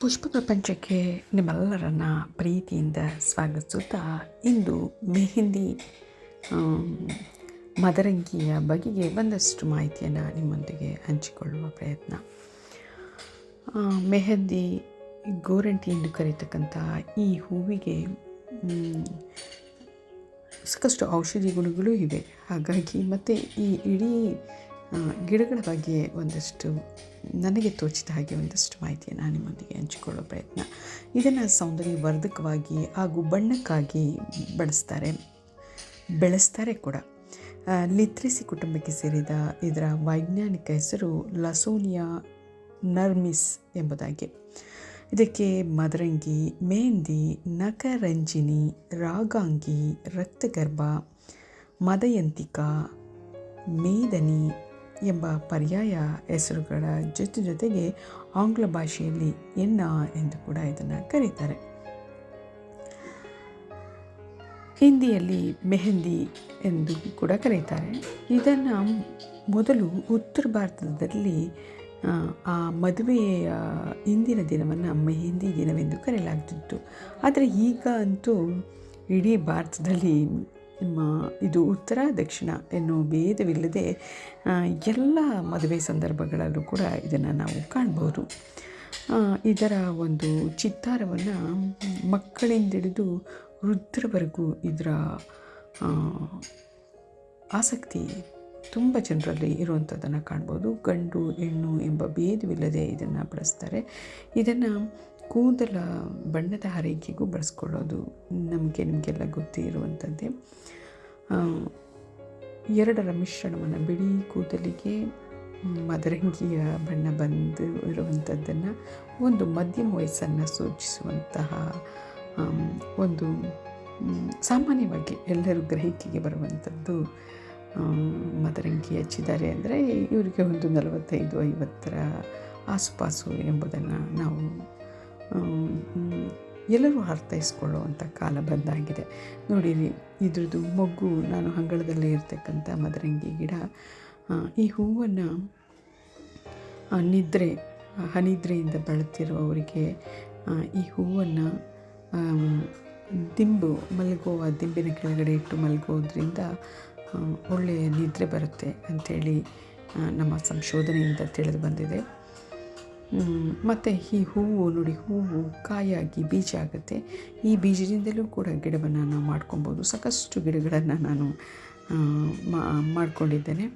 ಪುಷ್ಪ ಪ್ರಪಂಚಕ್ಕೆ ನಿಮ್ಮೆಲ್ಲರನ್ನ ಪ್ರೀತಿಯಿಂದ ಸ್ವಾಗತಿಸುತ್ತಾ ಇಂದು ಮೆಹಂದಿ ಮದರಂಗಿಯ ಬಗೆಗೆ ಒಂದಷ್ಟು ಮಾಹಿತಿಯನ್ನು ನಿಮ್ಮೊಂದಿಗೆ ಹಂಚಿಕೊಳ್ಳುವ ಪ್ರಯತ್ನ. ಮೆಹಂದಿ ಗೋರಂಟಿ ಎಂದು ಕರೀತಕ್ಕಂಥ ಈ ಹೂವಿಗೆ ಸಾಕಷ್ಟು ಔಷಧಿ ಗುಣಗಳು ಇವೆ. ಹಾಗಾಗಿ ಮತ್ತು ಈ ಇಡೀ ಗಿಡಗಳ ಬಗ್ಗೆ ಒಂದಷ್ಟು ನನಗೆ ತೋಚಿದ ಹಾಗೆ ಒಂದಷ್ಟು ಮಾಹಿತಿಯನ್ನು ನಿಮ್ಮೊಂದಿಗೆ ಹಂಚಿಕೊಳ್ಳೋ ಪ್ರಯತ್ನ. ಇದನ್ನು ಸೌಂದರ್ಯವರ್ಧಕವಾಗಿ ಹಾಗೂ ಬಣ್ಣಕ್ಕಾಗಿ ಬಳಸ್ತಾರೆ, ಬೆಳೆಸ್ತಾರೆ ಕೂಡ. ಲಿತ್ರಿಸಿ ಕುಟುಂಬಕ್ಕೆ ಸೇರಿದ ಇದರ ವೈಜ್ಞಾನಿಕ ಹೆಸರು ಲಸೋನಿಯಾ ನರ್ಮಿಸ್ ಎಂಬುದಾಗಿ. ಇದಕ್ಕೆ ಮದರಂಗಿ, ಮೆಹಂದಿ ನಕರಂಜಿನಿ ರಾಗಾಂಗಿ, ರಕ್ತಗರ್ಭ, ಮದಯಂತಿಕಾ, ಮೇದನಿ ಎಂಬ ಪರ್ಯಾಯ ಹೆಸರುಗಳ ಜೊತೆ ಜೊತೆಗೆ ಆಂಗ್ಲ ಭಾಷೆಯಲ್ಲಿ ಎನ್ನ ಎಂದು ಕೂಡ ಇದನ್ನು ಕರೀತಾರೆ. ಹಿಂದಿಯಲ್ಲಿ ಮೆಹಂದಿ ಎಂದು ಕೂಡ ಕರೀತಾರೆ. ಇದನ್ನು ಮೊದಲು ಉತ್ತರ ಭಾರತದಲ್ಲಿ ಆ, ಮದುವೆಯ ಇಂದಿನ ದಿನವನ್ನು ಮೆಹಂದಿ ದಿನವೆಂದು ಕರೆಯಲಾಗ್ತಿತ್ತು. ಆದರೆ ಈಗ ಅಂತೂ ಇಡೀ ಭಾರತದಲ್ಲಿ ಇದು ಉತ್ತರ, ದಕ್ಷಿಣ ಎನ್ನುವ ಭೇದವಿಲ್ಲದೆ ಎಲ್ಲ ಮದುವೆ ಸಂದರ್ಭಗಳಲ್ಲೂ ಕೂಡ ಇದನ್ನು ನಾವು ಕಾಣ್ಬೋದು. ಇದರ ಒಂದು ಚಿತ್ತಾರವನ್ನು ಮಕ್ಕಳಿಂದಿಡಿದು ವೃದ್ಧರವರೆಗೂ ಇದರ ಆಸಕ್ತಿ ತುಂಬ ಜನರಲ್ಲಿ ಇರುವಂಥದ್ದನ್ನು ಕಾಣ್ಬೋದು. ಗಂಡು, ಹೆಣ್ಣು ಎಂಬ ಭೇದವಿಲ್ಲದೆ ಇದನ್ನು ಬಳಸ್ತಾರೆ. ಇದನ್ನು ಕೂದಲ ಬಣ್ಣದ ಆರೈಕೆಗೂ ಬಳಸ್ಕೊಳ್ಳೋದು ನಮಗೆ ನಿಮಗೆಲ್ಲ ಗೊತ್ತೇ ಇರುವಂಥದ್ದೇ ಎರಡರ ಮಿಶ್ರಣವನ್ನು ಬಿಳಿ ಕೂದಲಿಗೆ ಮದರಂಗಿಯ ಬಣ್ಣ ಬಂದು ಇರುವಂಥದ್ದನ್ನು ಒಂದು ಮಧ್ಯಮ ವಯಸ್ಸನ್ನು ಸೂಚಿಸುವಂತಹ ಒಂದು ಸಾಮಾನ್ಯವಾಗಿ ಎಲ್ಲರೂ ಗ್ರಹಿಕೆಗೆ ಬರುವಂಥದ್ದು ಮದರಂಗಿ ಹಚ್ಚಿದ್ದಾರೆ ಅಂದರೆ ಇವರಿಗೆ ಒಂದು ನಲವತ್ತೈದು ಐವತ್ತರ ಆಸುಪಾಸು ಎಂಬುದನ್ನು ನಾವು ಎಲ್ಲರೂ ಅರ್ಥೈಸ್ಕೊಳ್ಳುವಂಥ ಕಾಲ ಬಂದಾಗಿದೆ. ನೋಡಿರಿ, ಇದ್ರದ್ದು ಮೊಗ್ಗು ನಾನು ಅಂಗಳದಲ್ಲೇ ಇರ್ತಕ್ಕಂಥ ಮದರಂಗಿ ಗಿಡ. ಈ ಹೂವನ್ನು ನಿದ್ರೆ ಹನಿದ್ರೆಯಿಂದ ಬಳಲ್ತಿರುವವರಿಗೆ ಈ ಹೂವನ್ನು ದಿಂಬು, ಮಲಗುವ ದಿಂಬಿನ ಕೆಳಗಡೆ ಇಟ್ಟು ಮಲಗೋದ್ರಿಂದ ಒಳ್ಳೆಯ ನಿದ್ರೆ ಬರುತ್ತೆ ಅಂಥೇಳಿ ನಮ್ಮ ಸಂಶೋಧನೆಯಿಂದ ತಿಳಿದು ಬಂದಿದೆ. ಮತ್ತು ಈ ಹೂವು ನೋಡಿ, ಹೂವು ಕಾಯಾಗಿ ಬೀಜ ಆಗುತ್ತೆ ಈ ಬೀಜದಿಂದಲೂ ಕೂಡ ಗಿಡವನ್ನು ನಾವು ಮಾಡ್ಕೊಬೋದು. ಸಾಕಷ್ಟು ಗಿಡಗಳನ್ನು ನಾನು ಮಾಡ್ಕೊಂಡಿದ್ದೇನೆ.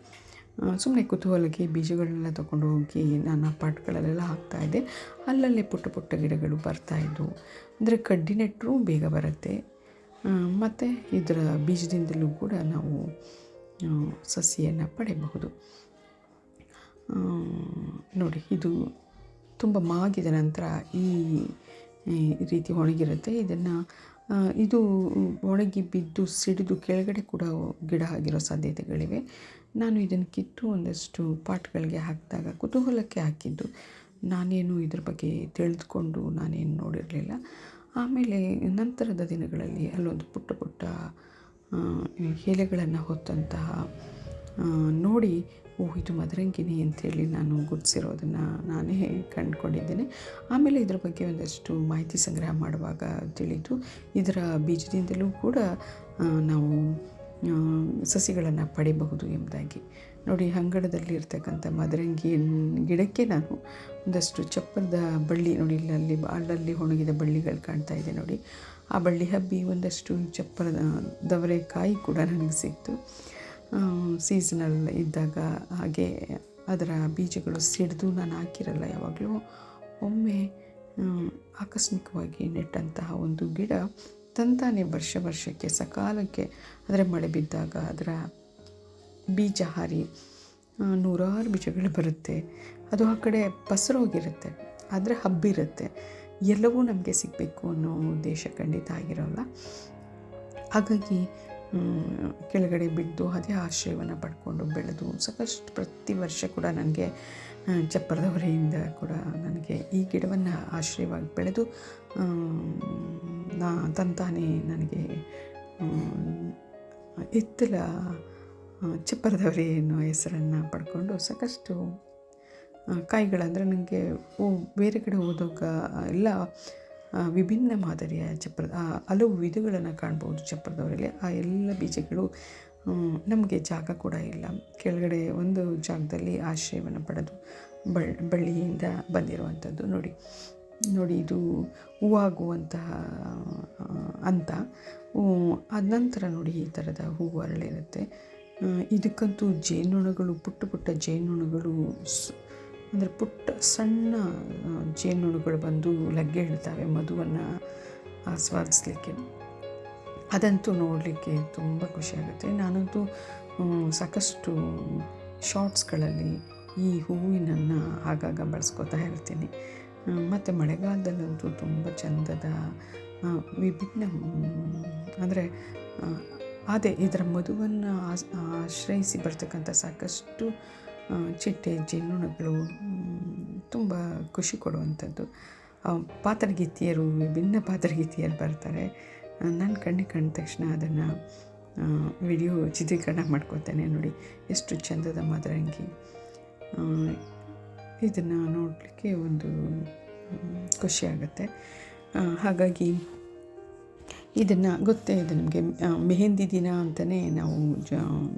ಸುಮ್ಮನೆ ಕುತೂಹಲಕ್ಕೆ ಬೀಜಗಳನ್ನೆಲ್ಲ ತಗೊಂಡು ಹೋಗಿ ನಾನು ಪಾಟ್ಗಳಲ್ಲೆಲ್ಲ ಹಾಕ್ತಾಯಿದ್ದೆ ಅಲ್ಲಲ್ಲೇ ಪುಟ್ಟ ಪುಟ್ಟ ಗಿಡಗಳು ಬರ್ತಾಯಿದ್ವು ಅಂದರೆ ಕಡ್ಡಿ ನೆಟ್ಟರೂ ಬೇಗ ಬರುತ್ತೆ. ಮತ್ತು ಇದರ ಬೀಜದಿಂದಲೂ ಕೂಡ ನಾವು ಸಸಿಯನ್ನು ಪಡೆಯಬಹುದು. ನೋಡಿ, ಇದು ತುಂಬ ಮಾಗಿದ ನಂತರ ಈ ರೀತಿ ಒಣಗಿರುತ್ತೆ. ಇದನ್ನು ಇದು ಒಣಗಿ ಬಿದ್ದು ಸಿಡಿದು ಕೆಳಗಡೆ ಕೂಡ ಗಿಡ ಆಗಿರೋ ಸಾಧ್ಯತೆಗಳಿವೆ. ನಾನು ಇದನ್ನು ಕಿತ್ತು ಒಂದಷ್ಟು ಪಾಟ್ಗಳಿಗೆ ಹಾಕಿದಾಗ, ಕುತೂಹಲಕ್ಕೆ ಹಾಕಿದ್ದು. ನಾನೇನು ಇದ್ರ ಬಗ್ಗೆ ತಿಳಿದುಕೊಂಡು ನಾನೇನು ನೋಡಿರಲಿಲ್ಲ. ಆಮೇಲೆ ನಂತರದ ದಿನಗಳಲ್ಲಿ ಅಲ್ಲೊಂದು ಪುಟ್ಟ ಪುಟ್ಟ ಎಲೆಗಳನ್ನು ಹೊತ್ತಂತಹ ನೋಡಿ ಓ, ಇದು ಮದರಂಗಿನಿ ಅಂತೇಳಿ ನಾನು ಗುರುತಿಸಿರೋದನ್ನು ನಾನೇ ಕಂಡುಕೊಂಡಿದ್ದೇನೆ. ಆಮೇಲೆ ಇದರ ಬಗ್ಗೆ ಒಂದಷ್ಟು ಮಾಹಿತಿ ಸಂಗ್ರಹ ಮಾಡುವಾಗ ತಿಳಿದು ಇದರ ಬೀಜದಿಂದಲೂ ಕೂಡ ನಾವು ಸಸಿಗಳನ್ನು ಪಡೆಯಬಹುದು ಎಂಬುದಾಗಿ. ನೋಡಿ ಅಂಗಡದಲ್ಲಿ ಇರ್ತಕ್ಕಂಥ ಮದರಂಗಿ ಗಿಡಕ್ಕೆ ನಾನು ಒಂದಷ್ಟು ಚಪ್ಪರದ ಬಳ್ಳಿ, ನೋಡಿ, ಇಲ್ಲಲ್ಲಿ, ಅಲ್ಲಲ್ಲಿ ಒಣಗಿದ ಬಳ್ಳಿಗಳು ಕಾಣ್ತಾ ಇದೆ ನೋಡಿ. ಆ ಬಳ್ಳಿ ಹಬ್ಬಿ ಒಂದಷ್ಟು ಚಪ್ಪರದ ದವರೆಕಾಯಿ ಕೂಡ ನನಗೆ ಸಿಕ್ತು. ಸೀಸನಲ್ ಇದ್ದಾಗ ಹಾಗೆ ಅದರ ಬೀಜಗಳು ಸಿಡಿದು ನಾನು ಹಾಕಿರಲ್ಲ ಯಾವಾಗಲೂ. ಒಮ್ಮೆ ಆಕಸ್ಮಿಕವಾಗಿ ನೆಟ್ಟಂತಹ ಒಂದು ಗಿಡ ತಂತಾನೆ ವರ್ಷ ವರ್ಷಕ್ಕೆ, ಸಕಾಲಕ್ಕೆ ಅದರ ಮಳೆ ಬಿದ್ದಾಗ ಅದರ ಬೀಜ ಹಾರಿ ನೂರಾರು ಬೀಜಗಳು ಬರುತ್ತೆ. ಅದು ಆ ಕಡೆ ಪಸರೋಗಿರುತ್ತೆ ಆದರೆ ಹಬ್ಬಿರುತ್ತೆ. ಎಲ್ಲವೂ ನಮಗೆ ಸಿಗಬೇಕು ಅನ್ನೋ ಉದ್ದೇಶ ಖಂಡಿತ ಆಗಿರೋಲ್ಲ. ಹಾಗಾಗಿ ಕೆಳಗಡೆ ಬಿದ್ದು ಅದೇ ಆಶ್ರಯವನ್ನು ಪಡ್ಕೊಂಡು ಬೆಳೆದು ಸಾಕಷ್ಟು ಪ್ರತಿ ವರ್ಷ ಕೂಡ ನನಗೆ ಚಪ್ಪರದವರೆಯಿಂದ ಕೂಡ ನನಗೆ ಈ ಗಿಡವನ್ನು ಆಶ್ರಯವಾಗಿ ಬೆಳೆದು ನಾ ತಂತಾನೇ ನನಗೆ ಎತ್ತಲ ಚಪ್ಪರದವರೆ ಎನ್ನುವ ಹೆಸರನ್ನು ಪಡ್ಕೊಂಡು ಸಾಕಷ್ಟು ಕಾಯಿಗಳಂದರೆ ನನಗೆ ಬೇರೆ ಕಡೆ ಹೋದಾಗ ಎಲ್ಲ ವಿಭಿನ್ನ ಮಾದರಿಯ ಚಪ್ರದ ಹಲವು ವಿಧಗಳನ್ನು ಕಾಣ್ಬೋದು ಚಪ್ಪರದವರಲ್ಲಿ ಆ ಎಲ್ಲ ಬೀಜಗಳು ನಮಗೆ ಜಾಗ ಕೂಡ ಇಲ್ಲ. ಕೆಳಗಡೆ ಒಂದು ಜಾಗದಲ್ಲಿ ಆಶ್ರಯವನ್ನು ಪಡೆದು ಬಳ್, ಬಳ್ಳಿಯಿಂದ ಬಂದಿರುವಂಥದ್ದು. ನೋಡಿ ನೋಡಿ, ಇದು ಹೂವಾಗುವಂತಹ ಅಂತ ಅದ ನಂತರ ನೋಡಿ ಈ ಥರದ ಹೂವು ಅರಳಿರುತ್ತೆ. ಇದಕ್ಕಂತೂ ಜೇನುನೊಣಗಳು, ಪುಟ್ಟ ಪುಟ್ಟ ಜೇನುನೊಣಗಳು ಅಂದರೆ ಪುಟ್ಟ ಸಣ್ಣ ಜೇನುಣುಗಳು ಬಂದು ಲಗ್ಗೆ ಇಡ್ತವೆ ಮಧುವನ್ನು ಆಸ್ವಾದಿಸ್ಲಿಕ್ಕೆ. ಅದಂತೂ ನೋಡಲಿಕ್ಕೆ ತುಂಬ ಖುಷಿಯಾಗುತ್ತೆ ನಾನಂತೂ ಸಾಕಷ್ಟು ಶಾರ್ಟ್ಸ್ಗಳಲ್ಲಿ ಈ ಹೂವಿನನ್ನು ಆಗಾಗ ಬಳಸ್ಕೊತಾ ಇರ್ತೀನಿ. ಮತ್ತು ಮಳೆಗಾಲದಲ್ಲಂತೂ ತುಂಬ ಚಂದದ ವಿಭಿನ್ನ ಅಂದರೆ ಅದೇ ಇದರ ಮಧುವನ್ನು ಆಶ್ರಯಿಸಿ ಬರ್ತಕ್ಕಂಥ ಸಾಕಷ್ಟು ಚಿಟ್ಟೆ, ಜೇನುನೊಣಗಳು ತುಂಬ ಖುಷಿ ಕೊಡುವಂಥದ್ದು. ಪಾತ್ರಗೀತಿಯರು, ವಿಭಿನ್ನ ಪಾತರಗಿತ್ತಿಯರು ಬರ್ತಾರೆ. ನನ್ನ ಕಣ್ಣಿಗೆ ಕಂಡ ತಕ್ಷಣ ಅದನ್ನು ವಿಡಿಯೋ ಚಿತ್ರೀಕರಣ ಮಾಡ್ಕೋತೇನೆ ನೋಡಿ. ಎಷ್ಟು ಚಂದದ ಮದರಂಗಿ. ಇದನ್ನು ನೋಡಲಿಕ್ಕೆ ಒಂದು ಖುಷಿಯಾಗತ್ತೆ ಹಾಗಾಗಿ ಇದನ್ನು, ಗೊತ್ತೇ, ಇದು ನಮಗೆ ಮೆಹಂದಿ ದಿನ ಅಂತಲೇ ನಾವು ಜ,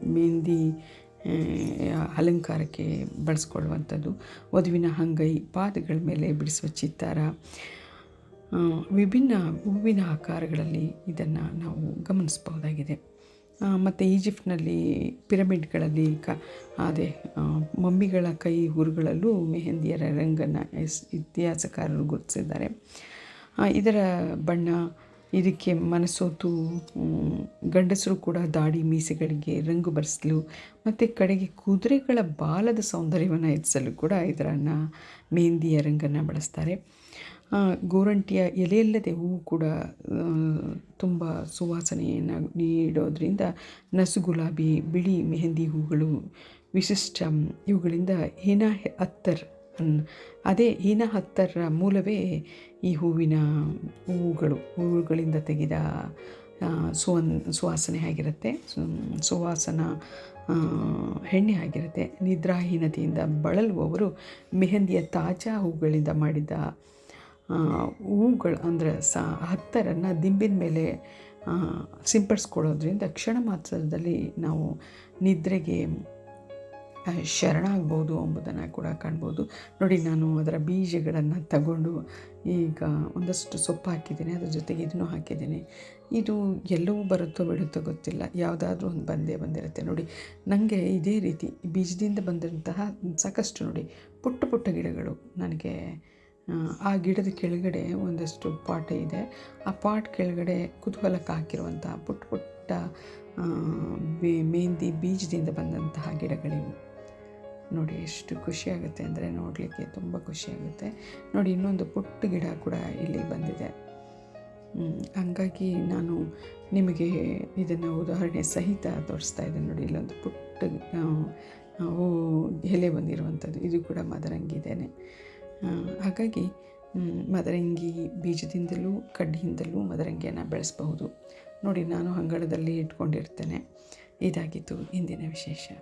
ಮೆಹಂದಿ ಅಲಂಕಾರಕ್ಕೆ ಬಳಸ್ಕೊಳ್ಳುವಂಥದ್ದು. ವಧುವಿನ ಅಂಗೈ, ಪಾದಗಳ ಮೇಲೆ ಬಿಡಿಸುವ ಚಿತ್ತಾರ. ವಿಭಿನ್ನ ಹೂವಿನ ಆಕಾರಗಳಲ್ಲಿ ಇದನ್ನು ನಾವು ಗಮನಿಸ್ಬೋದಾಗಿದೆ ಮತ್ತು ಈಜಿಪ್ಟ್ನಲ್ಲಿ ಪಿರಮಿಡ್ಗಳಲ್ಲಿ ಕ, ಅದೇ ಮಮ್ಮಿಗಳ ಕೈ ಹುರುಗಳಲ್ಲೂ ಮೆಹಂದಿಯರ ರಂಗನ್ನು ಇತಿಹಾಸಕಾರರು ಗುರುತಿಸಿದ್ದಾರೆ. ಇದರ ಬಣ್ಣ ಇದಕ್ಕೆ ಮನಸೋತು ಗಂಡಸರು ಕೂಡ ದಾಡಿ, ಮೀಸೆಗಳಿಗೆ ರಂಗು ಬರೆಸಲು, ಮತ್ತು ಕಡೆಗೆ ಕುದುರೆಗಳ ಬಾಲದ ಸೌಂದರ್ಯವನ್ನು ಹೆಚ್ಚಿಸಲು ಕೂಡ ಇದರನ್ನು ಮೆಹಂದಿಯ ರಂಗನ್ನು ಬಳಸ್ತಾರೆ. ಗೋರಂಟಿಯ ಎಲೆಯಲ್ಲದೆ ಹೂವು ಕೂಡ ತುಂಬ ಸುವಾಸನೆಯನ್ನು ನೀಡೋದರಿಂದ ನಸು ಗುಲಾಬಿ, ಬಿಳಿ ಮೆಹಂದಿ ಹೂಗಳು, ವಿಶಿಷ್ಟ ಇವುಗಳಿಂದ ಹೀನಾ ಅತ್ತರ್ ಅದೇ ಹೀನ ಹತ್ತರ ಮೂಲವೇ ಈ ಹೂವಿನ ಹೂವುಗಳು, ಹೂವುಗಳಿಂದ ತೆಗೆದ ಸುವನ್, ಸುವಾಸನೆ ಆಗಿರುತ್ತೆ. ಸುವಾಸನ ಹೆಣ್ಣೆ ಆಗಿರುತ್ತೆ. ನಿದ್ರಾಹೀನತೆಯಿಂದ ಬಳಲುವವರು ಮೆಹಂದಿಯ ತಾಜಾ ಹೂಗಳಿಂದ ಮಾಡಿದ ಹೂಗಳು ಅಂದರೆ ಸ, ಹತ್ತರನ್ನು ದಿಂಬಿನ ಮೇಲೆ ಸಿಂಪಡಿಸ್ಕೊಳ್ಳೋದ್ರಿಂದ ಕ್ಷಣ ಮಾತ್ರದಲ್ಲಿ ನಾವು ನಿದ್ರೆಗೆ ಶರಣಾಗ್ಬೋದು ಎಂಬುದನ್ನು ಕೂಡ ಕಾಣ್ಬೋದು. ನೋಡಿ ನಾನು ಅದರ ಬೀಜಗಳನ್ನು ತಗೊಂಡು ಈಗ ಒಂದಷ್ಟು ಸೊಪ್ಪು ಹಾಕಿದ್ದೀನಿ ಅದ್ರ ಜೊತೆಗೆ ಇದನ್ನು ಹಾಕಿದ್ದೀನಿ. ಇದು ಎಲ್ಲವೂ ಬರುತ್ತೋ ಬಿಡುತ್ತೋ ಗೊತ್ತಿಲ್ಲ. ಯಾವುದಾದ್ರೂ ಒಂದು ಬಂದೇ ಬಂದಿರುತ್ತೆ. ನೋಡಿ ನನಗೆ ಇದೇ ರೀತಿ ಬೀಜದಿಂದ ಬಂದಂತಹ ಸಾಕಷ್ಟು ನೋಡಿ ಪುಟ್ಟ ಪುಟ್ಟ ಗಿಡಗಳು ನನಗೆ ಆ, ಗಿಡದ ಕೆಳಗಡೆ ಒಂದಷ್ಟು ಪಾಟ್ ಇದೆ. ಆ ಪಾಟ್ ಕೆಳಗಡೆ ಕುತೂಹಲಕ್ಕೆ ಹಾಕಿರುವಂತಹ ಪುಟ್ಟ ಪುಟ್ಟ ಮೆಹಂದಿ ಬೀಜದಿಂದ ಬಂದಂತಹ ಗಿಡಗಳಿವು. ನೋಡಿ ಎಷ್ಟು ಖುಷಿಯಾಗುತ್ತೆ ಅಂದರೆ ನೋಡಲಿಕ್ಕೆ ತುಂಬ ಖುಷಿಯಾಗುತ್ತೆ. ನೋಡಿ ಇನ್ನೊಂದು ಪುಟ್ಟ ಗಿಡ ಕೂಡ ಇಲ್ಲಿ ಬಂದಿದೆ. ಹಂಗಾಗಿ ನಾನು ನಿಮಗೆ ಇದನ್ನು ಉದಾಹರಣೆ ಸಹಿತ ತೋರಿಸ್ತಾ ಇದ್ದೇನೆ. ನೋಡಿ, ಇಲ್ಲೊಂದು ಪುಟ್ಟ ಹೂ, ಎಲೆ ಬಂದಿರುವಂಥದ್ದು. ಇದು ಕೂಡ ಮದರಂಗಿದೇನೆ ಹಾಗಾಗಿ ಮದರಂಗಿ ಬೀಜದಿಂದಲೂ, ಕಡ್ಡಿಯಿಂದಲೂ ಮದರಂಗಿಯನ್ನು ಬೆಳೆಸಬಹುದು. ನೋಡಿ, ನಾನು ಅಂಗಳದಲ್ಲಿ ಇಟ್ಕೊಂಡಿರ್ತೇನೆ. ಇದಾಗಿತ್ತು ಇಂದಿನ ವಿಶೇಷ.